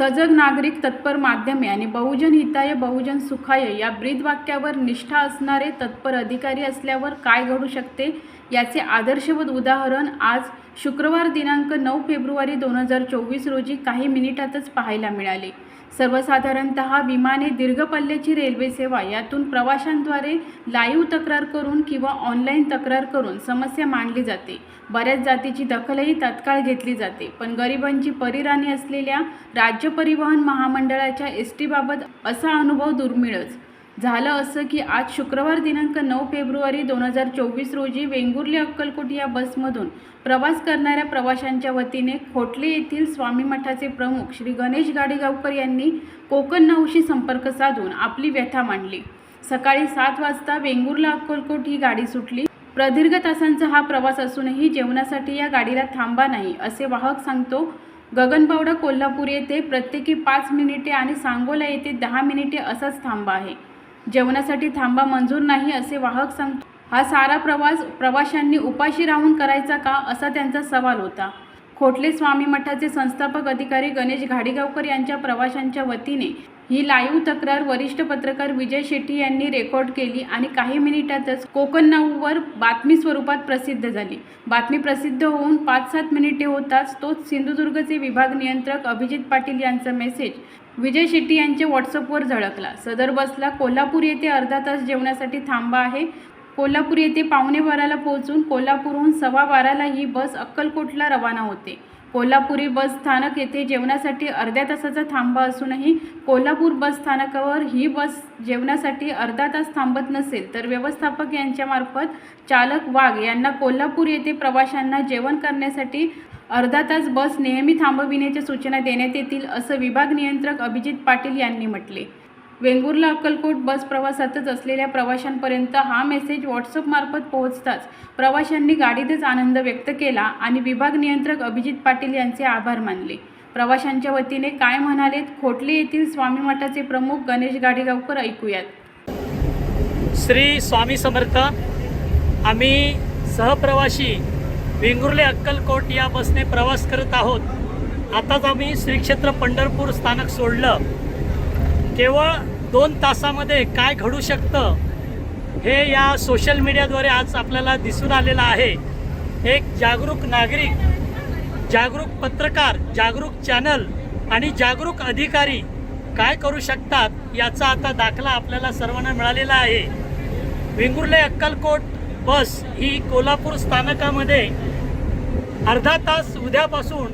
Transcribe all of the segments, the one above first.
सजग नागरिक तत्पर माध्यमे आणि बहुजन हिताय बहुजन सुखाय या ब्रीदवाक्यावर निष्ठा असणारे तत्पर अधिकारी असल्यावर काय घडू शकते? याचे आदर्शवत उदाहरण आज शुक्रवार दिनांक नऊ फेब्रुवारी दोन हजार चोवीस रोजी काही मिनिटातच पाहायला मिळाले. सर्वसाधारणत विमाने दीर्घ पल्ल्याची रेल्वे सेवा यातून प्रवाशांद्वारे लाईव्ह तक्रार करून किंवा ऑनलाईन तक्रार करून समस्या मांडली जाते. बऱ्याच जातीची दखलही तत्काळ घेतली जाते. पण गरिबांची परिराणी असलेल्या राज्य परिवहन महामंडळाच्या एस टीबाबत असा अनुभव दुर्मिळच. झालं असं की आज शुक्रवार दिनांक नऊ फेब्रुवारी दोन हजार चोवीस रोजी वेंगुर्ले अक्कलकोट या बसमधून प्रवास करणाऱ्या प्रवाशांच्या वतीने खोटले येथील स्वामी मठाचे प्रमुख श्री गणेश गाडेगावकर यांनी कोकण नऊशी संपर्क साधून आपली व्यथा मांडली. सकाळी सात वाजता वेंगुर्ला अक्कलकोट ही गाडी सुटली. प्रदीर्घ तासांचा हा प्रवास असूनही जेवणासाठी या गाडीला थांबा नाही असे वाहक सांगतो. गगनबावडा कोल्हापूर येथे प्रत्येकी पाच मिनिटे आणि सांगोला येथे दहा मिनिटे असाच थांबा आहे. जेवणासाठी थांबा मंजूर नाही असे वाहक सांगतो. हा सारा प्रवास प्रवाशांनी उपाशी राहून करायचा का असा त्यांचा सवाल होता. खोटले स्वामी मठाचे संस्थापक अधिकारी गणेश घाडीगावकर यांच्या प्रवाशांच्या वतीने ही लाईव्ह तक्रार वरिष्ठ पत्रकार विजय शेट्टी यांनी रेकॉर्ड केली आणि काही मिनिटातच कोकण नऊवर बातमी स्वरूपात प्रसिद्ध झाली. बातमी प्रसिद्ध होऊन पाच सात मिनिटे होताच तोच सिंधुदुर्गचे विभाग नियंत्रक अभिजित पाटील यांचा मेसेज विजय शेट्टी यांच्या व्हॉट्सअपवर झळकला. सदर बसला कोल्हापूर येथे अर्धा तास जेवणासाठी थांबा आहे. कोल्हापूर येथे पावणे बाराला पोहोचून कोल्हापूरहून सव्वा बाराला ही बस अक्कलकोटला रवाना होते. कोल्हापुरी बस स्थानक येथे जेवणासाठी अर्ध्या तासाचा थांबा असूनही कोल्हापूर बस स्थानकावर ही बस जेवणासाठी अर्धा तास थांबत नसेल तर व्यवस्थापक यांच्यामार्फत चालक वाघ यांना कोल्हापूर येथे प्रवाशांना जेवण करण्यासाठी अर्धा तास बस नेहमी थांबविण्याच्या सूचना देण्यात येतील असं विभाग नियंत्रक अभिजित पाटील यांनी म्हटले. वेंगुर्ला अक्कलकोट बस प्रवासातच असलेल्या प्रवाशांपर्यंत हा मेसेज व्हॉट्सअपमार्फत पोहोचताच प्रवाशांनी गाडीतच आनंद व्यक्त केला आणि विभाग नियंत्रक अभिजित पाटील यांचे आभार मानले. प्रवाशांच्या वतीने काय म्हणालेत? खोटली येथील स्वामी मठाचे प्रमुख गणेश गाडीगावकर ऐकूयात. श्री स्वामी समर्थ आम्ही सहप्रवासी वेंगुर्ले अक्कलकोट या बसने प्रवास करत आहोत. आताच आम्ही श्री क्षेत्र पंढरपूर स्थानक सोडलं. केवळ दोन तासामध्ये काय घडू शकतं हे या सोशल मीडियाद्वारे आज आपल्याला दिसून आलेलं आहे. एक जागरूक नागरिक जागरूक पत्रकार जागरूक चॅनल आणि जागरूक अधिकारी काय करू शकतात याचा आता दाखला आपल्याला सर्वांना मिळालेला आहे. वेंगुर्ले अक्कलकोट बस ही कोल्हापूर स्थानकामध्ये अर्धा तास उद्यापासून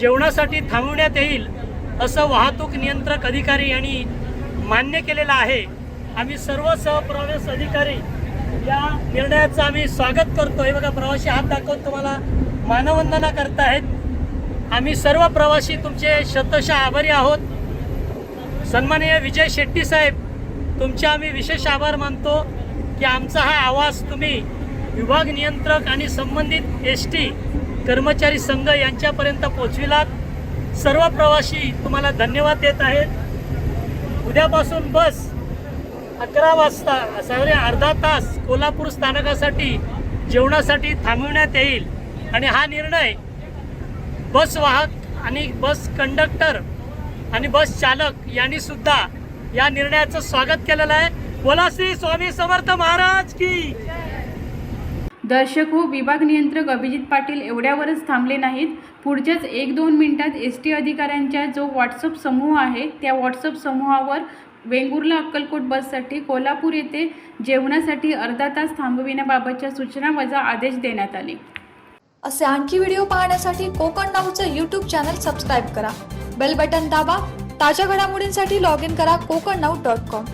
जेवणासाठी थांबवण्यात येईल असं वाहतूक नियंत्रक अधिकारी यांनी मान्य केलेलं आहे. आम्ही सर्व सहप्रवास अधिकारी या निर्णयाचं आम्ही स्वागत करतो. हे बघा प्रवासी हात दाखवून तुम्हाला मानवंदना करतायत आम्ही सर्व प्रवासी तुमचे शतशः आभारी आहोत. सन्माननीय विजय शेट्टी साहेब तुमचे आम्ही विशेष आभार मानतो की आमचा हा आवाज तुम्ही विभाग नियंत्रक आणि संबंधित एस टी कर्मचारी संघ यांच्यापर्यंत पोचविलात. सर्व प्रवासी तुम्हाला धन्यवाद देत आहेत. उद्यापासून बस अकरा वाजता सॉरी अर्धा तास कोल्हापूर स्थानकासाठी जेवणासाठी थांबवण्यात येईल. आणि हा निर्णय बस वाहक आणि बस कंडक्टर आणि बस चालक यांनी सुद्धा या निर्णयाचं स्वागत केलेलं आहे. बोला श्री स्वामी समर्थ महाराज की दर्शक हो विभाग नियंत्रक अभिजित पाटील एवढ्यावरच थांबले नाहीत. पुढच्याच एक दोन मिनिटात एस टी अधिकाऱ्यांच्या जो व्हॉट्सअप समूह आहे त्या व्हॉट्सअप समूहावर वेंगुर्ला अक्कलकोट बससाठी कोल्हापूर येथे जेवणासाठी अर्धा तास थांबविण्याबाबतच्या सूचना वजा आदेश देण्यात आले. असे आणखी व्हिडिओ पाहण्यासाठी कोकण नाऊचं यूट्यूब चॅनल सबस्क्राईब करा. बेल बटन दाबा. ताज्या घडामोडींसाठी लॉग इन करा कोकण नाऊ डॉट कॉम